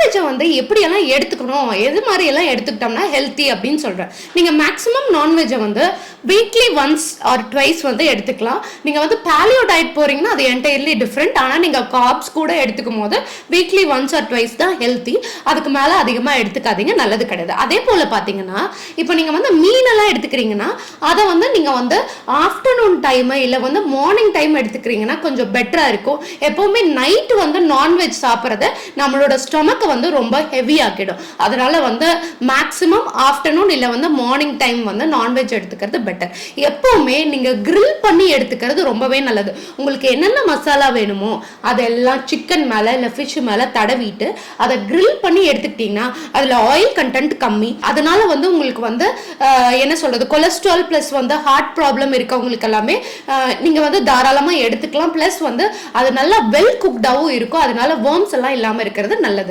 நான்வெஜ்ஜை வந்து எப்படியெல்லாம் எடுத்துக்கணும்? எது மாதிரி எல்லாம் எடுத்துக்கிட்டோம்னா ஹெல்த்தி அப்படின்னு சொல்கிறேன் நீங்கள் மேக்ஸிமம் நான்வெஜ்ஜை வந்து வீக்லி ஒன்ஸ் ஆர் ட்வைஸ் வந்து எடுத்துக்கலாம். நீங்கள் வந்து பேலியோ டயட் போகிறீங்கன்னா அது என்டையர்லி டிஃப்ரெண்ட் ஆனால் நீங்கள் காப்ஸ் கூட எடுத்துக்கும் போது வீக்லி ஒன்ஸ் ஆர் ட்வைஸ் தான் ஹெல்த்தி அதுக்கு மேலே அதிகமாக எடுத்துக்காதீங்க நல்லது கிடையாது. அதே போல் பார்த்தீங்கன்னா இப்போ நீங்கள் வந்து மீனெல்லாம் எடுத்துக்கிறீங்கன்னா அதை வந்து நீங்கள் வந்து ஆஃப்டர்நூன் டைமு இல்லை வந்து மார்னிங் டைம் எடுத்துக்கிறீங்கன்னா கொஞ்சம் பெட்டராக இருக்கும். எப்போவுமே நைட்டு வந்து நான்வெஜ் சாப்பிட்றது நம்மளோட ஸ்டொமக்கை வந்து ரொம்ப ஹெவி ஆக்கிடும். வந்து மேக்ஸிமம் ஆஃப்டர்நூன் இல்லை வந்து மார்னிங் டைம் வந்து நான்வெஜ் எடுத்துக்கிறது பெட்டர் எப்போவுமே நீங்கள் க்ரில் பண்ணி எடுத்துக்கிறது ரொம்பவே நல்லது. உங்களுக்கு என்னென்ன மசாலா வேணுமோ அதெல்லாம் சிக்கன் மேலே இல்லை ஃபிஷ் மேலே தடவிட்டு அதை க்ரில் பண்ணி எடுத்துக்கிட்டிங்கன்னா அதில் ஆயில் கண்டென்ட் கம்மி. அதனால வந்து உங்களுக்கு வந்து என்ன சொல்றது கொலஸ்ட்ரால் ப்ளஸ் வந்து ஹார்ட் ப்ராப்ளம் இருக்கவங்களுக்கு எல்லாமே நீங்கள் வந்து தாராளமாக எடுத்துக்கலாம். ப்ளஸ் வந்து அது நல்லா வெல் குக்டாகவும் இருக்கும். அதனால வேர்ம்ஸ் எல்லாம் இல்லாமல் இருக்கிறது நல்லது.